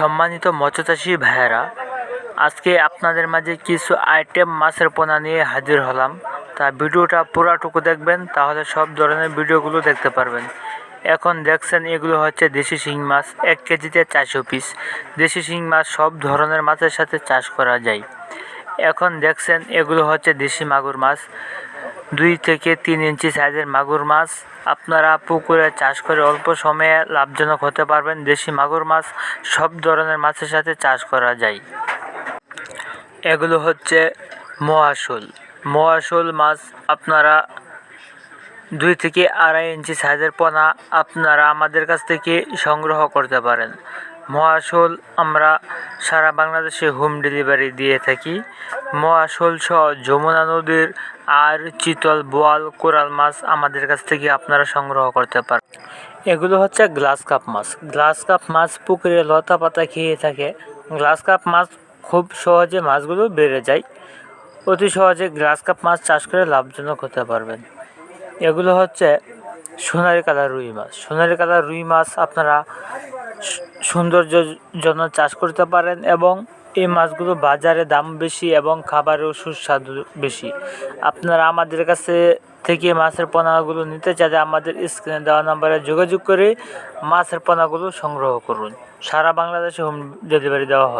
সম্মানিত মৎস্যচাষী ভাইয়েরা, আজকে আপনাদের মাঝে কিছু আইটেম মাছের পোনা নিয়ে হাজির হলাম। তা ভিডিওটা পুরাটুকু দেখবেন, তাহলে সব ধরনের ভিডিওগুলো দেখতে পারবেন। এখন দেখছেন এগুলো হচ্ছে দেশি শিং মাছ, এক কেজিতে চারশো পিস দেশি শিং মাছ সব ধরনের মাছের সাথে চাষ করা যায়। এখন দেখছেন এগুলো হচ্ছে দেশি মাগুর মাছ। দুই থেকে তিন ইঞ্চি সাইজের মাগুর মাছ। আপনারা পুকুরে চাষ করে অল্প সময়ে লাভজনক হতে পারবেন। দেশি মাগুর মাছ সব ধরনের মাছের সাথে চাষ করা যায়। এগুলো হচ্ছে মোয়াশুল। মোয়াশুল মাছ আপনারা দুই থেকে আড়াই ইঞ্চি সাইজের পোনা আপনারা আমাদের কাছ থেকে সংগ্রহ করতে পারেন। মহাশোল আমরা সারা বাংলাদেশে হোম ডেলিভারি দিয়ে থাকি। মহাশোল সহ যমুনা নদীর আর চিতল বোয়াল কোরাল মাছ আমাদের কাছ থেকে আপনারা সংগ্রহ করতে পারেন এগুলো হচ্ছে গ্লাস কাপ মাছ। গ্লাস কাপ মাছ পুকুরে লতা পাতা খেয়ে থাকে। গ্লাস কাপ মাছ খুব সহজে মাছগুলো বেড়ে যায়। অতি সহজে গ্লাস কাপ মাছ চাষ করে লাভজনক হতে পারবেন। এগুলো হচ্ছে সোনালি কালার রুই মাছ। সোনালি কালার রুই মাছ আপনারা সু- সৌন্দর্যের জন্য চাষ করতে পারেন এবং এই মাছগুলো বাজারে দাম বেশি এবং খাবারেও সুস্বাদু বেশি। আপনারা আমাদের কাছে থেকে মাছের পোনাগুলো নিতে চাইলে আমাদের স্ক্রিনে দেওয়া নাম্বারে যোগাযোগ করে মাছের পোনাগুলো সংগ্রহ করুন। সারা বাংলাদেশে হোম ডেলিভারি দেওয়া হয়।